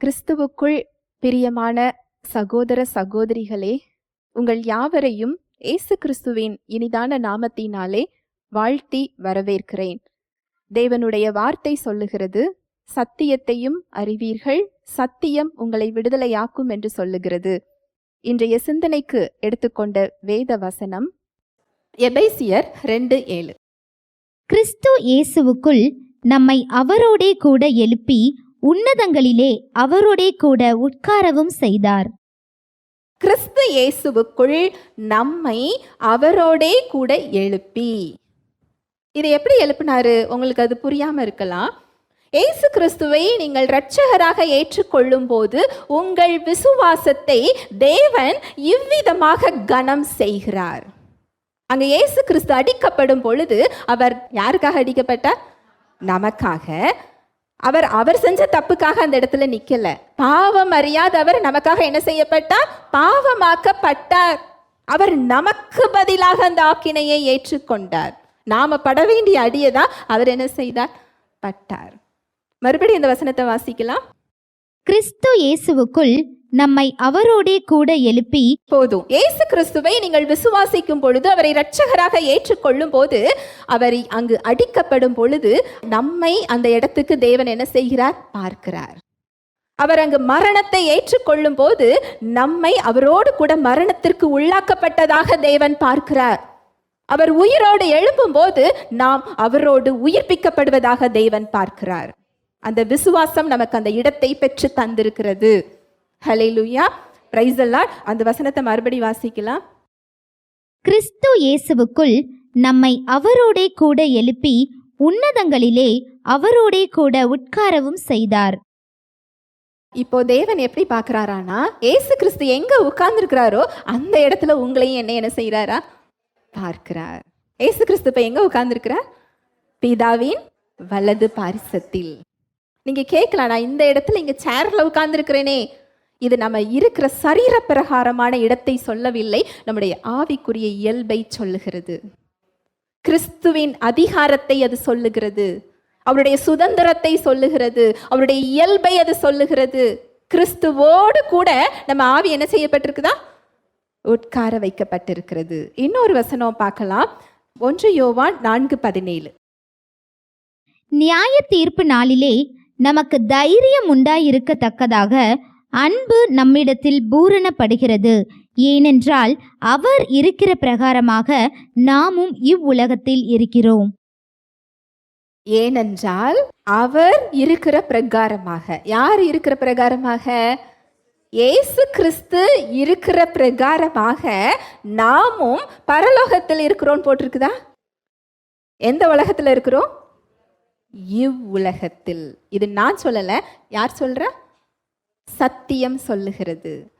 கிறிஸ்துவுக்குள் பிரியமான சகோதர சகோதரிகளே உங்கள் யாவரையும் இயேசு கிறிஸ்துவின் இனிதான நாமத்தினாலே வாழ்த்தி வரவேற்கிறேன். தேவனுடைய வார்த்தை சொல்லுகிறது சத்தியத்தையும் அறிவீர்கள் சத்தியம் உங்களை விடுதலையாக்கும் என்று சொல்லுகிறது. இன்றைய சிந்தனைக்கு எடுத்துக்கொண்ட வேத வசனம் எபைசியர் ரெண்டு ஏழு. கிறிஸ்து இயேசுவுக்குள் நம்மை அவரோடே கூட எழுப்பி உன்னதங்களிலே அவரோடே கூட உட்காரவும் செய்தார். கிறிஸ்து இயேசுவுக்குள் நம்மை அவரோடே கூட எழுப்பி. இதை எப்படி எழுப்பினாரு? உங்களுக்கு அது புரியாம இருக்கலாம். இயேசு கிறிஸ்துவை நீங்கள் இரட்சகராக ஏற்றுக்கொள்ளும் போது உங்கள் விசுவாசத்தை தேவன் இவ்விதமாக கனம் செய்கிறார். அங்க இயேசு கிறிஸ்து அடிக்கப்படும் பொழுது அவர் யாருக்காக அடிக்கப்பட்டார்? நமக்காக. அவர் அவர் செஞ்ச தப்புக்காக அந்த இடத்துல நிக்கல. பாவம் அறியாதவர் நமக்காக என்ன செய்யப்பட்டார்? பாவமாக்கப்பட்டார். அவர் நமக்கு பதிலாக அந்த ஆக்கினையை ஏற்றுக்கொண்டார். நாம பட வேண்டிய அடியை தான் அவர் என்ன செய்தார்? பட்டார். மறுபடியும் இந்த வசனத்தை வாசிக்கலாம். கிறிஸ்து இயேசுவுக்குள் நம்மை அவரோடே கூட எழுப்பி போதும். இயேசு கிறிஸ்துவை நீங்கள் விசுவாசிக்கும் பொழுது அவரை இரட்சகராக ஏற்றுக்கொள்ளும் போது அவரை அங்கு அடிக்கப்படும் பொழுது நம்மை அந்த இடத்துக்கு தேவன் என்ன செய்கிறார்? பார்க்கிறார். அவர் அங்கு மரணத்தை ஏற்றுக்கொள்ளும் போது நம்மை அவரோடு கூட மரணத்திற்கு உள்ளாக்கப்பட்டதாக தேவன் பார்க்கிறார். அவர் உயிரோடு எழும்பும் போது நாம் அவரோடு உயிர்ப்பிக்கப்படுவதாக தேவன் பார்க்கிறார். அந்த விசுவாசம் நமக்கு அந்த இடத்தை பெற்று தந்திருக்கிறது. ஹalleluya பிரைஸ் அந்த வசனத்தை மறுபடி வாசிக்கலாம். கிறிஸ்து இயேசுவுக்குள் நம்மை அவரோடே கூட எழுப்பி உன்னதங்களிலே அவரோடே கூட உட்காரவும் செய்தார். இப்போ தேவன் எப்படி பார்க்கறாரானா? ஏசு கிறிஸ்து எங்க உட்கார்ந்துருக்கிறாரோ அந்த இடத்துல உங்களையும் என்ன என்ன செய்றாரா? பார்க்கிறார். ஏசு கிறிஸ்து இப்ப எங்க உட்கார்ந்துருக்கிறார்? பிதாவின் வலது பாரிசத்தில். நீங்க கேட்கலாம் நான் இந்த இடத்துல இங்க சேர்ல உட்கார்ந்துருக்கிறேனே. இது நம்ம இருக்கிற சரீர பிரகாரமான இடத்தை சொல்லவில்லை நம்முடைய ஆவிக்குரிய இயல்பை சொல்லுகிறது. கிறிஸ்துவின் அதிகாரத்தை அது சொல்லுகிறது. அவருடைய சுதந்திரத்தை சொல்லுகிறது. அவருடைய இயல்பை அது சொல்லுகிறது. கிறிஸ்துவோடு கூட நம்ம ஆவி என்ன செய்யப்பட்டிருக்குதா? உட்கார வைக்கப்பட்டிருக்கிறது. இன்னொரு வசனம் பார்க்கலாம். ஒன்று யோவான் நான்கு பதினேழு. நியாய தீர்ப்பு நாளிலே நமக்கு தைரியம் உண்டாயிருக்கத்தக்கதாக அன்பு நம்மிடத்தில் பூரணப்படுகிறது. ஏனென்றால் அவர் இருக்கிற பிரகாரமாக நாமும் இவ்வுலகத்தில் இருக்கிறோம். ஏனென்றால் அவர் இருக்கிற பிரகாரமாக. யார் இருக்கிற பிரகாரமாக? ஏசு கிறிஸ்து இருக்கிற பிரகாரமாக நாமும் பரலோகத்தில் இருக்கிறோம் போட்டிருக்குதா? எந்த உலகத்தில் இருக்கிறோம்? இவ்வுலகத்தில். இது நான் சொல்லல. யார் சொல்றா? சத்தியம் சொல்லுகிறது.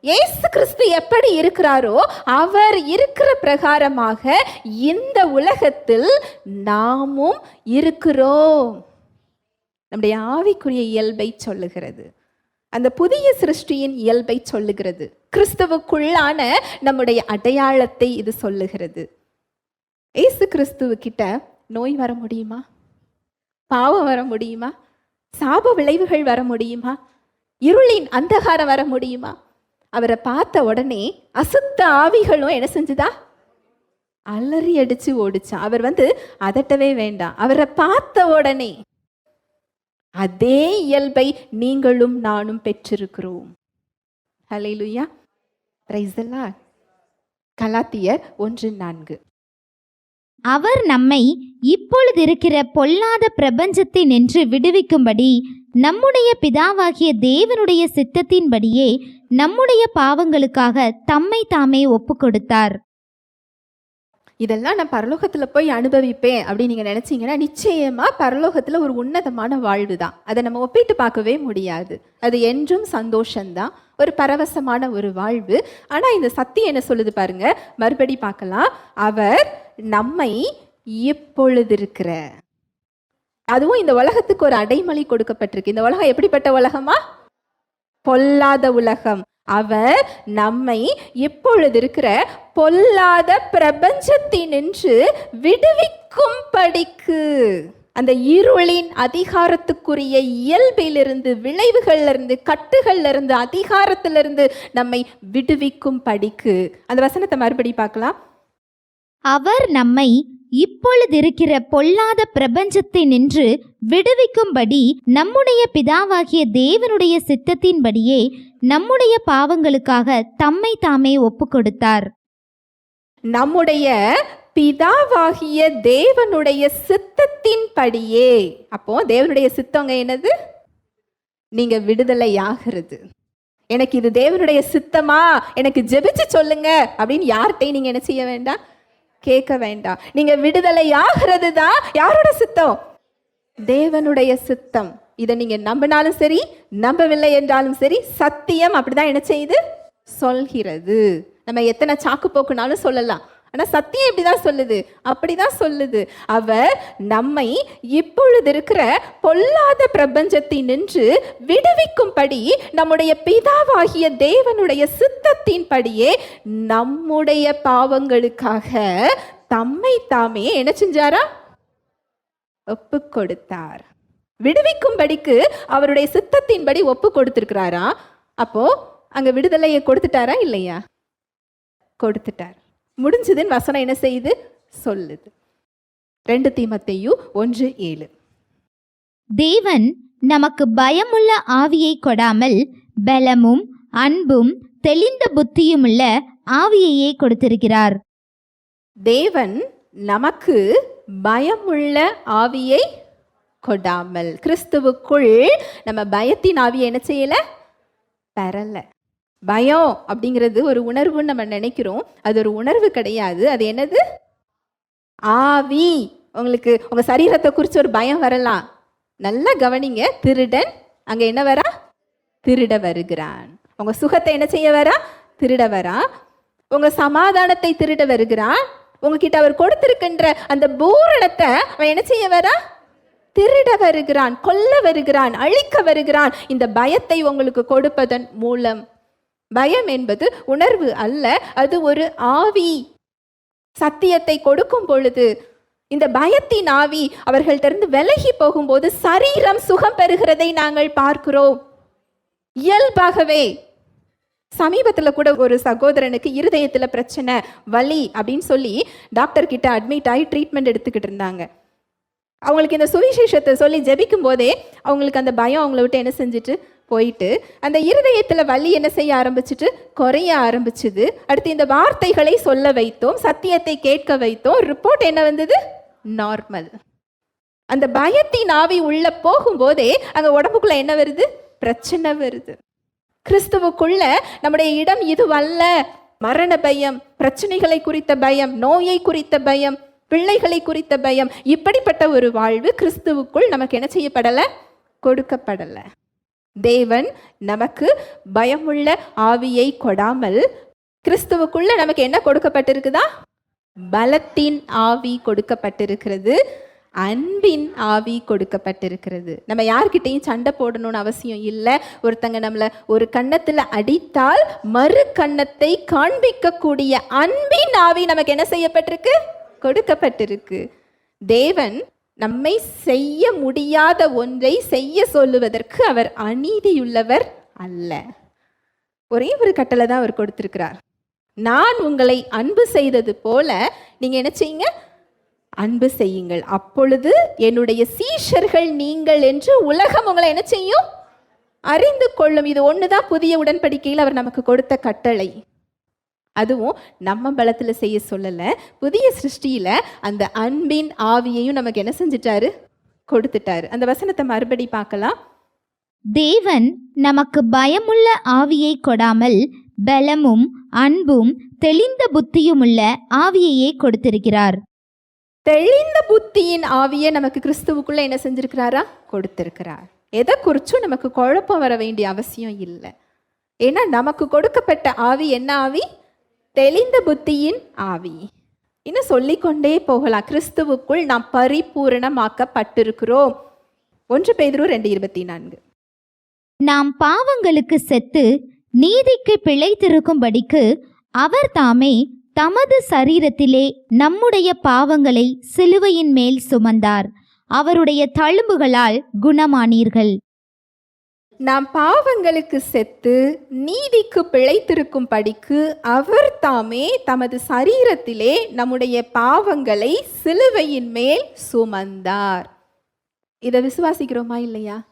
இயேசு கிறிஸ்து எப்படி இருக்கிறாரோ அவர் இருக்கிற பிரகாரமாக இந்த உலகத்தில் நாமும் இருக்கிறோம். நம்முடைய ஆவிக்குரிய இயல்பை சொல்லுகிறது. அந்த புதிய சிருஷ்டியின் இயல்பை சொல்லுகிறது. கிறிஸ்துவுக்குள்ளான நம்முடைய அடையாளத்தை இது சொல்லுகிறது. இயேசு கிறிஸ்துவ கிட்ட நோய் வர முடியுமா? பாவம் வர முடியுமா? சாப விளைவுகள் வர முடியுமா? இருளின் அந்தகாரம் வர முடியுமா? அவரை பார்த்த உடனே அசுத்த ஆவிகளும் என்ன செஞ்சுதா? அலறி அடிச்சு ஓடிச்சான் அவர் வந்து அதட்டவே வேண்டாம். அவரை பார்த்த உடனே அதே இயல்பை நீங்களும் நானும் பெற்றிருக்கிறோம். ஹalleluya பிரைஸ் கலாத்தியர் ஒன்று நான்கு. அவர் நம்மை இப்பொழுதிருக்கிற பொல்லாத பிரபஞ்சத்தை நின்று விடுவிக்கும்படி நம்முடைய பிதாவாகிய தேவனுடைய சித்தத்தின்படியே நம்முடைய பாவங்களுக்காக தம்மை தாமே ஒப்புக்கொடுத்தார். இதெல்லாம் நான் பரலோகத்தில் போய் அனுபவிப்பேன் அப்படின்னு நீங்கள் நினச்சிங்கன்னா நிச்சயமாக பரலோகத்தில் ஒரு உன்னதமான வாழ்வு தான் அதை நம்ம ஒப்பிட்டு பார்க்கவே முடியாது. அது என்றும் சந்தோஷம்தான். ஒரு பரவசமான ஒரு வாழ்வு. ஆனால் இந்த சக்தி என்ன சொல்லுது பாருங்க. மறுபடி பார்க்கலாம். அவர் நம்மை எப்பொழுது இருக்கிற அதுவும் இந்த உலகத்துக்கு ஒரு அடைமொழி கொடுக்கப்பட்டிருக்கு. இந்த உலகம் எப்படிப்பட்ட உலகமா? பொல்லாத உலகம். அவர் நம்மை இப்பொழுது இருக்கிற பொல்லாத பிரபஞ்சத்தினின்று விடுவிக்கும் படிக்கு. அந்த இருளின் அதிகாரத்துக்குரிய இயல்பிலிருந்து விளைவுகள்லேருந்து கட்டுகள்லேருந்து அதிகாரத்திலிருந்து நம்மை விடுவிக்கும் படிக்கு. அந்த வசனத்தை மறுபடி பார்க்கலாம். அவர் நம்மை இப்பொழுதிருக்கிற பொல்லாத பிரபஞ்சத்தை நின்று விடுவிக்கும்படி நம்முடைய பிதாவாகிய தேவனுடைய சித்தத்தின்படியே நம்முடைய பாவங்களுக்காக தம்மை தாமே ஒப்புக்கொடுத்தார். நம்முடைய பிதாவாகிய தேவனுடைய சித்தத்தின்படியே. அப்போ தேவனுடைய சித்தங்க என்னது? நீங்க விடுதலையாகிறது. எனக்கு இது தேவனுடைய சித்தமா? எனக்கு ஜெபிச்சு சொல்லுங்க அப்படின்னு யார்கிட்டையும் நீங்க என்ன செய்ய வேண்டாம்? கேட்க வேண்டாம். நீங்க விடுதலையாகிறது தான் யாரோட சித்தம்? தேவனுடைய சித்தம். இதை நீங்க நம்பினாலும் சரி நம்பவில்லை என்றாலும் சரி சத்தியம் அப்படிதான் என்ன செய்யுது? சொல்கிறது. நம்ம எத்தனை சாக்கு போக்குனாலும் சொல்லலாம். ஆனால் சத்தியம் இப்படிதான் சொல்லுது. அப்படி தான் சொல்லுது. அவர் நம்மை இப்பொழுது இருக்கிற பொல்லாத பிரபஞ்சத்தை நின்று விடுவிக்கும்படி நம்முடைய பிதாவாகிய தேவனுடைய சித்தத்தின்படியே நம்முடைய பாவங்களுக்காக தம்மை தாமே என்ன செஞ்சாரா? ஒப்பு கொடுத்தார் விடுவிக்கும்படிக்கு அவருடைய சித்தத்தின்படி ஒப்பு கொடுத்துருக்கிறாரா அப்போ அங்க விடுதலையை கொடுத்துட்டாரா இல்லையா? கொடுத்துட்டார். முடிஞ்சதுன்னு வசனம் என்ன செய்யுது? சொல்லுது. ரெண்டு தீமத்தையும் ஒன்று ஏழு. தேவன் நமக்கு பயமுள்ள ஆவியை கொடாமல் பலமும் அன்பும் தெளிந்த புத்தியுமுள்ள ஆவியையே கொடுத்திருக்கிறார். தேவன் நமக்கு பயமுள்ள ஆவியை கொடாமல் கிறிஸ்துவுக்குள் நம்ம பயத்தின் ஆவியை என்ன செய்யல? பெறல. பயம் அப்படிங்கிறது ஒரு உணர்வுன்னு நம்ம நினைக்கிறோம். அது ஒரு உணர்வு கிடையாது. அது என்னது? ஆவி. உங்களுக்கு உங்க சரீரத்தை குறித்து ஒரு பயம் வரலாம். நல்லா கவனிங்க. திருடன் அங்க என்ன வரா? திருட வருகிறான். உங்க சுகத்தை என்ன செய்ய வரா? திருட வரா. உங்க சமாதானத்தை திருட வருகிறான். உங்ககிட்ட அவர் கொடுத்திருக்கின்ற அந்த பூரணத்தை அவன் என்ன செய்ய வரா? திருட வருகிறான் கொல்ல வருகிறான் அழிக்க வருகிறான். இந்த பயத்தை உங்களுக்கு கொடுப்பதன் மூலம் பயம் என்பது உணர்வு அல்ல அது ஒரு ஆவி சத்தியத்தை கொடுக்கும் பொழுது. இந்த பயத்தின் ஆவி அவர்கள்ட்டிருந்து விலகி போகும்போது சரீரம் சுகம் பெறுகிறதை நாங்கள் பார்க்கிறோம். இயல்பாகவே சமீபத்தில் கூட ஒரு சகோதரனுக்கு இருதயத்தில் பிரச்சனை வலி அப்படின்னு சொல்லி டாக்டர் கிட்ட அட்மிட் ஆகி ட்ரீட்மெண்ட் எடுத்துக்கிட்டு இருந்தாங்க. அவங்களுக்கு இந்த சுவிசேஷத்தை சொல்லி ஜெபிக்கும் போதே அவங்களுக்கு அந்த பயம் அவங்கள விட்டு என்ன செஞ்சுட்டு போயிட்டு அந்த இருதயத்தில் வலி என்ன செய்ய ஆரம்பிச்சிட்டு குறைய ஆரம்பிச்சுது. அடுத்து இந்த வார்த்தைகளை சொல்ல வைத்தோம் சத்தியத்தை கேட்க வைத்தோம். ரிப்போர்ட் என்ன வந்தது? நார்மல் அந்த பயத்தின் ஆவி உள்ள போகும்போதே அங்க உடம்புக்குள்ள என்ன வருது? பிரச்சனை வருது. கிறிஸ்துவுக்குள்ள நம்முடைய இடம் இதுவல்ல. மரண பயம் பிரச்சனைகளை குறித்த பயம் நோயை குறித்த பயம் பிள்ளைகளை குறித்த பயம். இப்படிப்பட்ட ஒரு வாழ்வு கிறிஸ்துவுக்குள் நமக்கு என்ன செய்யப்படலை? கொடுக்கப்படலை. தேவன் நமக்கு பயமுள்ள ஆவியை கொடாமல் கிறிஸ்துவுக்குள்ள நமக்கு என்ன கொடுக்கப்பட்டிருக்குதா? பலத்தின் ஆவி கொடுக்கப்பட்டிருக்கிறது அன்பின் ஆவி கொடுக்கப்பட்டிருக்கிறது. நம்ம யார்கிட்டையும் சண்டை போடணும்னு அவசியம் இல்லை. ஒருத்தங்க நம்மளை ஒரு கன்னத்தில் அடித்தால் மறு கன்னத்தை காண்பிக்கக்கூடிய அன்பின் ஆவி நமக்கு என்ன செய்யப்பட்டிருக்கு? கொடுக்கப்பட்டிருக்கு. தேவன் நம்மை செய்ய முடியாத ஒன்றை செய்ய சொல்லுவதற்கு அவர் அநீதியுள்ளவர் அல்ல. ஒரே ஒரு கட்டளை தான் அவர் கொடுத்திருக்கிறார். நான் உங்களை அன்பு செய்தது போல நீங்க என்ன செய்யுங்க? அன்பு செய்யுங்கள். அப்பொழுது என்னுடைய சீஷர்கள் நீங்கள் என்று உலகம் உங்களை என்ன செய்யும்? அறிந்து கொள்ளும். இது ஒண்ணுதான் புதிய உடன்படிக்கையில் அவர் நமக்கு கொடுத்த கட்டளை. அதுவும் நம்ம பலத்துல செய்ய சொல்லல புதிய சிருஷ்டியில அந்த அன்பின் ஆவியையும் நமக்கு என்ன செஞ்சிட்டாரு? கொடுத்துட்டாரு. அந்த வசனத்தை மறுபடி பார்க்கலாம். தேவன் நமக்கு பயமுள்ள ஆவியை கொடாமல் பலமும் அன்பும் தெளிந்த புத்தியுமுள்ள ஆவியையே கொடுத்திருக்கிறார். தெளிந்த புத்தியின் ஆவியை நமக்கு கிறிஸ்துவுக்குள்ள என்ன செஞ்சிருக்கிறாரா? கொடுத்திருக்கிறார். எதை குறிச்சும் நமக்கு குழப்பம் வர வேண்டிய அவசியம் இல்லை. ஏன்னா நமக்கு கொடுக்கப்பட்ட ஆவி என்ன ஆவி? தெளிந்த புத்தியின் ஆவி. இன்னும் சொல்லிக்கொண்டே போகலாம் கிறிஸ்துவுக்குள் நாம் பரிபூரணமாக்கப்பட்டிருக்கிறோம். ஒன்று பேதுரு ரெண்டு இருபத்தி நான்கு. நாம் பாவங்களுக்கு செத்து நீதிக்கு பிழைத்திருக்கும்படிக்கு அவர் தாமே தமது சரீரத்திலே நம்முடைய பாவங்களை சிலுவையின் மேல் சுமந்தார். அவருடைய தழும்புகளால் குணமானீர்கள். நாம் பாவங்களுக்கு செத்து நீதிக்கு பிழைத்திருக்கும் படிக்கு அவர் தாமே தமது சரீரத்திலே நம்முடைய பாவங்களை சிலுவையின் மேல் சுமந்தார். இதை விசுவாசிக்கிறோமா இல்லையா?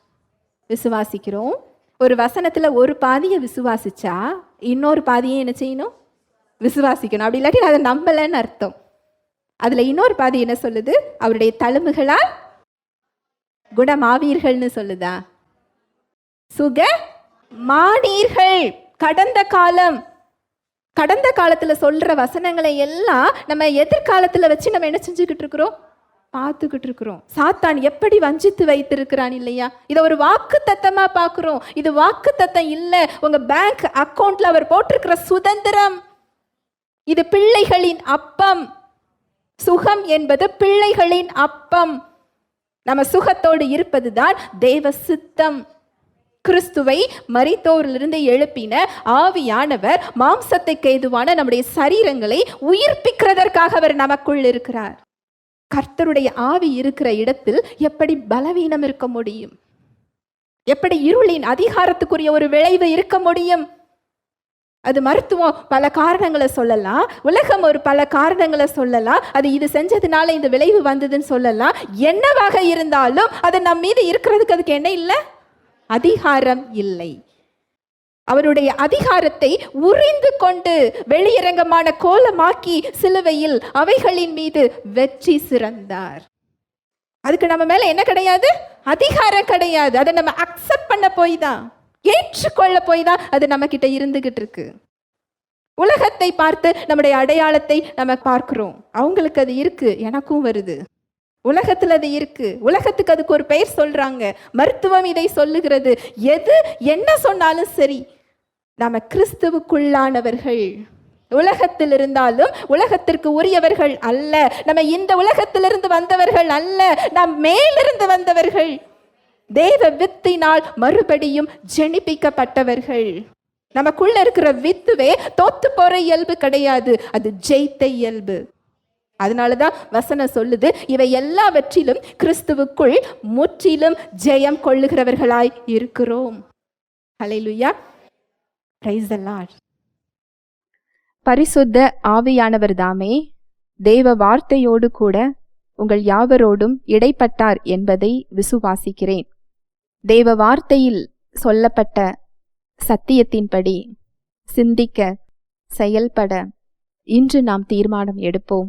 விசுவாசிக்கிறோம். ஒரு வசனத்தில் ஒரு பாதியை விசுவாசிச்சா இன்னொரு பாதியை என்ன செய்யணும்? விசுவாசிக்கணும். அப்படி இல்லாட்டி அதை நம்பலைன்னு அர்த்தம். அதில் இன்னொரு பாதி என்ன சொல்லுது? அவருடைய தழும்புகளால் குணமாவீர்கள்னு சொல்லுதா? சுக மானீர்கள். கடந்த காலம் கடந்த காலத்தில் சொல்கிற வசனங்களை எல்லாம் நம்ம எதிர்காலத்தில் வச்சு நம்ம என்ன செஞ்சுக்கிட்டு இருக்கிறோம்? பார்த்துக்கிட்டு இருக்கிறோம். சாத்தான் எப்படி வஞ்சித்து வைத்திருக்கிறான் இல்லையா? இதை ஒரு வாக்கு தத்தமாக பார்க்குறோம். இது வாக்கு தத்தம் இல்லை உங்கள் பேங்க் அக்கௌண்ட்டில் அவர் போட்டிருக்கிற சுதந்திரம். இது பிள்ளைகளின் அப்பம். சுகம் என்பது பிள்ளைகளின் அப்பம். நம்ம சுகத்தோடு இருப்பதுதான் தெய்வ சித்தம். கிறிஸ்துவை மரித்தோரிலிருந்து எழுப்பின ஆவியானவர் மாம்சத்தை கைதுவான நம்முடைய சரீரங்களை உயிர்ப்பிக்கிறதற்காக அவர் நமக்குள் இருக்கிறார். கர்த்தருடைய ஆவி இருக்கிற இடத்தில் எப்படி பலவீனம் இருக்க முடியும்? எப்படி இருளின் அதிகாரத்துக்குரிய ஒரு விளைவு இருக்க முடியும்? அது மருத்துவம் பல காரணங்களை சொல்லலாம். உலகம் ஒரு பல காரணங்களை சொல்லலாம். அது இது செஞ்சதுனால இந்த விளைவு வந்ததுன்னு சொல்லலாம். என்னவாக இருந்தாலும் அது நம் மீது இருக்கிறதுக்கு அதுக்கு என்ன இல்லை? அதிகாரம் இல்லை. அவருடைய அதிகாரத்தை உறிந்து கொண்டு வெளியரங்கமான கோலமாக்கி சிலுவையில் அவைகளின் மீது வெற்றி சிறந்தார். அதுக்கு நம்ம மேல என்ன கிடையாது? அதிகாரம் கிடையாது. அதை நம்ம அக்செப்ட் பண்ண போய் தான் ஏற்றுக்கொள்ள போய் தான் அது நம்ம கிட்ட இருந்துகிட்டு இருக்கு. உலகத்தை பார்த்து நம்முடைய அடையாளத்தை நம்ம பார்க்கிறோம். அவங்களுக்கு அது இருக்கு. எனக்கும் வருது. உலகத்தில் அது இருக்கு. உலகத்துக்கு அதுக்கு ஒரு பெயர் சொல்றாங்க. மருத்துவம் இதை சொல்லுகிறது. எது என்ன சொன்னாலும் சரி நாம கிறிஸ்துவுக்குள்ளானவர்கள். உலகத்தில் இருந்தாலும் உலகத்திற்கு உரியவர்கள் அல்ல. நம்ம இந்த உலகத்திலிருந்து வந்தவர்கள் அல்ல. நாம் மேலிருந்து வந்தவர்கள். தேவ வித்தினால் மறுபடியும் ஜெனிப்பிக்கப்பட்டவர்கள். நமக்குள்ள இருக்கிற வித்துவே தோத்து போற இயல்பு கிடையாது. அது ஜெயித்த இயல்பு. அதனால தான் வசனம் சொல்லுது இவை எல்லாவற்றிலும் கிறிஸ்துவுக்குள் முற்றிலும் ஜெயம் கொள்ளுகிறவர்களாய் இருக்கிறோம். ஹalleluya பரிசுத்த ஆவியானவர் தாமே தேவ வார்த்தையோடு கூட உங்கள் யாவரோடும் இடைப்பட்டார் என்பதை விசுவாசிக்கிறேன். தேவ வார்த்தையில் சொல்லப்பட்ட சத்தியத்தின்படி சிந்திக்க செயல்பட இன்று நாம் தீர்மானம் எடுப்போம்.